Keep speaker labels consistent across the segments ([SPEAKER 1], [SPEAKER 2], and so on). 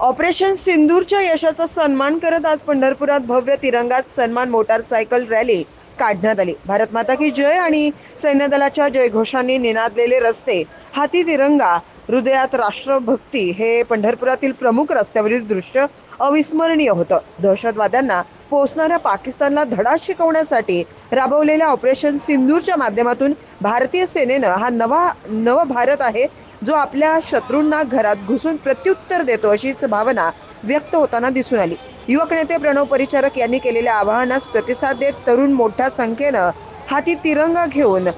[SPEAKER 1] Operation सिंदूरच्या यशाचा सन्मान करत आज पंढरपुरात भव्य तिरंगा सन्मान मोटारसायकल रॅली काढण्यात आली. भारत माता की जय आणि सैन्य दलाच्या जयघोषांनी निनादलेले रस्ते हाती तिरंगा हृदयात राष्ट्रभक्ती हे पंढरपुरातील प्रमुख रस्त्यावरील दृश्य अविस्मरणीय होतं. दहशतवाद्यांना पोचणाऱ्या पाकिस्तानला धडा शिकवण्यासाठी राबवलेल्या ऑपरेशन सिंदूरच्या माध्यमातून भारतीय सेनेनं हा नवा नव भारत आहे जो आपल्या शत्रूंना घरात घुसून प्रत्युत्तर देतो अशीच भावना व्यक्त होताना दिसून आली. युवक नेते प्रणव परिचारक यांनी केलेल्या आवाहनास प्रतिसाद देत तरुण मोठ्या संख्येनं हाती तिरंगा घेऊन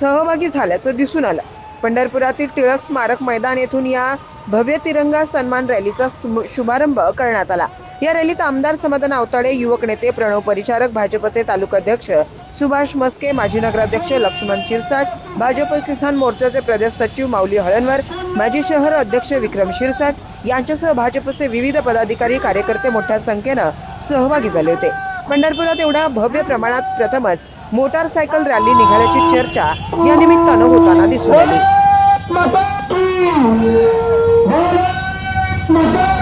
[SPEAKER 1] सहभागी झाल्याचं दिसून आलं. पंढरपुरातील टिळक स्मारक मैदान येथून या भव्य तिरंगा सन्मान रॅलीचा सुम- शुभारंभ करण्यात आला. या रॅलीत आमदार समाधान आवताडे युवक नेते प्रणव परिचारक भाजपचे तालुकाध्यक्ष सुभाष मस्के माजी नगराध्यक्ष लक्ष्मण शिरसाट भाजप किसान मोर्चाचे प्रदेश सचिव माऊली हळणवर माजी शहर अध्यक्ष विक्रम शिरसाट यांच्यासह भाजपचे विविध पदाधिकारी कार्यकर्ते मोठ्या संख्येनं सहभागी झाले होते. पंढरपुरात एवढ्या भव्य प्रमाणात प्रथमच मोटारसायकल रॅली निघाल्याची चर्चा या निमित्तानं होताना दिसून आली.
[SPEAKER 2] भारत माता